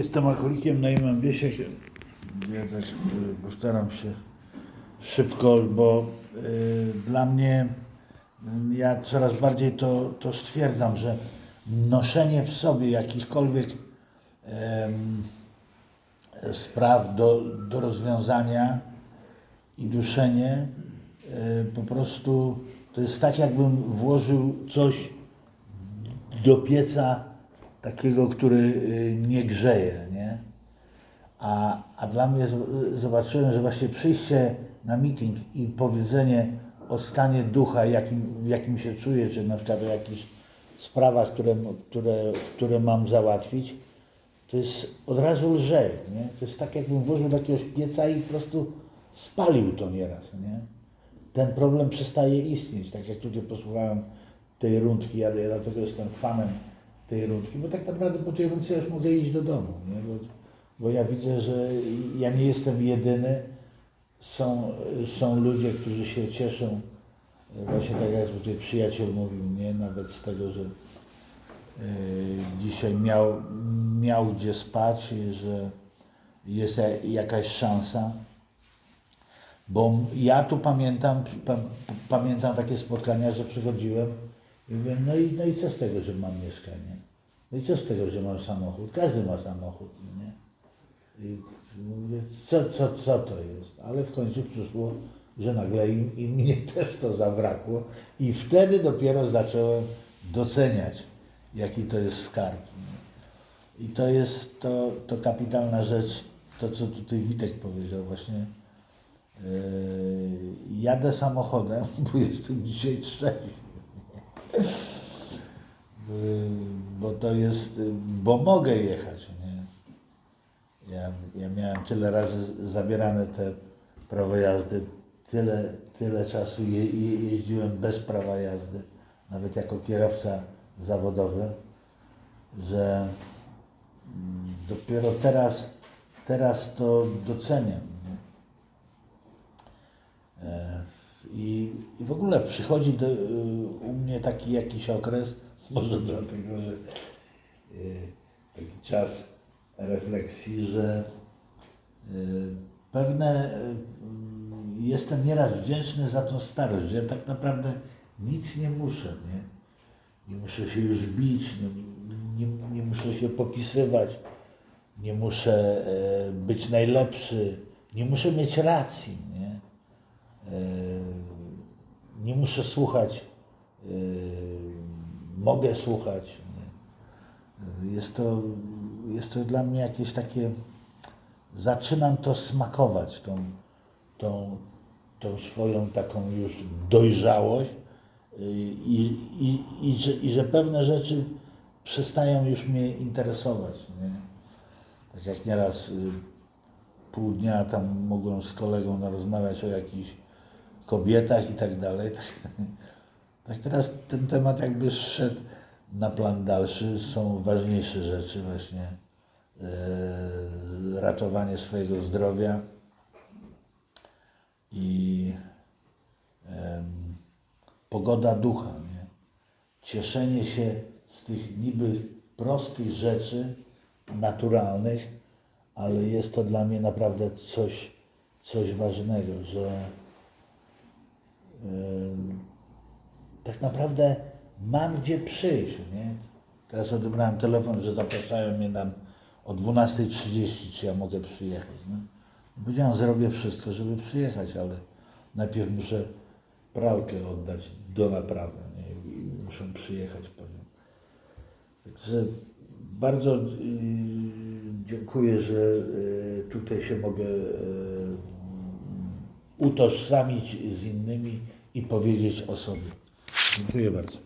Jestem alkoholikiem na imię Wiesiek. Ja tak y, postaram się szybko, bo y, dla mnie y, ja coraz bardziej to, to stwierdzam, że noszenie w sobie jakichkolwiek em, spraw do, do rozwiązania i duszenie y, po prostu to jest tak, jakbym włożył coś do pieca takiego, który y, nie grzeje, nie? A, a dla mnie zobaczyłem, że właśnie przyjście na meeting i powiedzenie o stanie ducha, jakim, w jakim się czuję, czy na przykład o jakichś sprawach, które, które, które mam załatwić, to jest od razu lżej, nie? To jest tak, jakbym włożył do jakiegoś pieca i po prostu spalił to nieraz, nie? Ten problem przestaje istnieć, tak jak tutaj posłuchałem tej rundki, ja, ja dlatego jestem fanem tej rundki, bo tak naprawdę po tej rundce już mogę iść do domu, nie? Bo, bo ja widzę, że ja nie jestem jedyny, są, są ludzie, którzy się cieszą, właśnie tak jak tutaj przyjaciel mówił, nie? Nawet z tego, że Yy, dzisiaj miał, miał gdzie spać, że jest ja- jakaś szansa. Bo ja tu pamiętam, pa, pamiętam takie spotkania, że przychodziłem i mówię, no i, no i co z tego, że mam mieszkanie? No i co z tego, że mam samochód? Każdy ma samochód, no nie? I mówię, co, co, co to jest? Ale w końcu przyszło, że nagle i, i mnie też to zabrakło i wtedy dopiero zacząłem doceniać, jaki to jest skarb. nie? I to jest to, to kapitalna rzecz, to co tutaj Witek powiedział właśnie. Yy, jadę samochodem, bo jestem dzisiaj trzeźwy. Bo to jest, bo mogę jechać, nie? Ja, ja miałem tyle razy zabierane te prawo jazdy, tyle, tyle czasu je, je, jeździłem bez prawa jazdy, nawet jako kierowca zawodowy, że dopiero teraz, teraz to doceniam. Nie? E, I, w ogóle przychodzi do, y, u mnie taki jakiś okres, może dlatego, że y, taki czas refleksji, że y, pewne jestem nieraz wdzięczny za tą starość, że ja tak naprawdę nic nie muszę, nie? Nie muszę się już bić, nie, nie, nie muszę się popisywać, nie muszę e, być najlepszy, nie muszę mieć racji, nie? Nie muszę słuchać, e, mogę słuchać. Jest, to, jest to dla mnie jakieś takie, zaczynam to smakować, tą, tą, tą swoją taką już dojrzałość y, i, i, i, że, i że pewne rzeczy przestają już mnie interesować. Nie? Tak jak nieraz y, pół dnia tam mogłem z kolegą rozmawiać o jakichś kobietach i tak dalej. Tak, tak teraz ten temat jakby szedł na plan dalszy. Są ważniejsze rzeczy właśnie. e, ratowanie swojego zdrowia i pogoda ducha. Nie? Cieszenie się z tych niby prostych rzeczy naturalnych, ale jest to dla mnie naprawdę coś, coś ważnego, że tak naprawdę mam gdzie przyjść. Nie? Teraz odebrałem telefon, że zapraszają mnie tam o 12.30, czy ja mogę przyjechać. No. Powiedziałem, zrobię wszystko, żeby przyjechać, ale najpierw muszę pralkę oddać do naprawy nie? i muszę przyjechać po nią. Także bardzo y, dziękuję, że y, tutaj się mogę y, utożsamić z innymi i powiedzieć o sobie. Dziękuję bardzo.